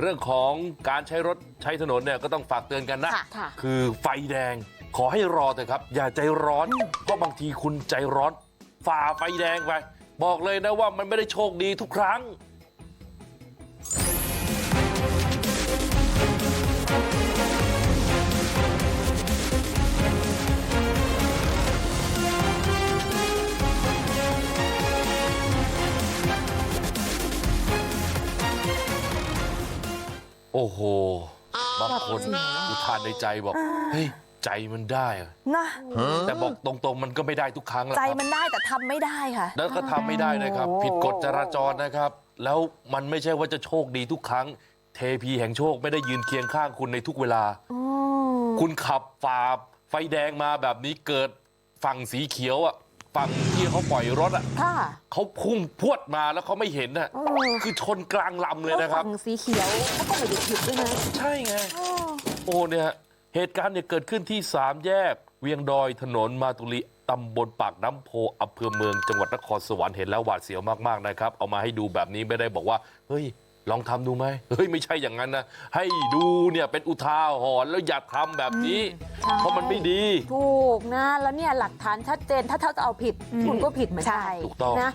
เรื่องของการใช้รถใช้ถนนเนี่ยก็ต้องฝากเตือนกันนะค่ะค่ะคือไฟแดงขอให้รอเถอะครับ อย่าใจร้อนเพราะบางทีคุณใจร้อนฝ่าไฟแดงไปบอกเลยนะว่ามันไม่ได้โชคดีทุกครั้ง โอ้โห บางคนอุทานในใจบอกเฮ้ยใจมันได้อะนะแต่บอกตรงๆมันก็ไม่ได้ทุกครั้งแหละใจครับมันได้แต่ทำไม่ได้ค่ะ แล้วก็ทำไม่ได้นะครับ ผิดกฎจราจรนะครับ แล้วมันไม่ใช่ว่าจะโชคดีทุกครั้ง เทพีแห่งโชคไม่ได้ยืนเคียงข้างคุณในทุกเวลา คุณขับฝ่าไฟแดงมาแบบนี้เกิดฝั่งสีเขียวอะ ฝั่งที่เขาปล่อยรถอะค่ะเขาพุ่งพรวดมาแล้วเขาไม่เห็นอะเออคือชนกลางลำเลยนะครับฝั่งสีเขียวเขาก็ไม่ได้ผิดด้วยนะใช่ไงโอ้เนี่ยเหตุการณ์เนี่ยเกิดขึ้นที่สามแยกเวียงดอยถนนมาตุลีตำบลปากน้ำโพอำเภอเมืองจังหวัดนครสวรรค์เห็นแล้วหวาดเสียวมากๆนะครับ เอามาให้ดูแบบนี้ไม่ได้บอกว่า เฮ้ย ลองทำดูไหมเฮ้ยไม่ใช่อย่างนั้นนะให้ดูเนี่ยเป็นอุทาหรณ์แล้วอย่าทำแบบนี้ใช่เพราะมันไม่ดีถูกนะแล้วเนี่ยหลักฐานชัดเจนถ้าถ้าจะเอาผิดคุณก็ผิดเหมือนกันถูกต้องนะ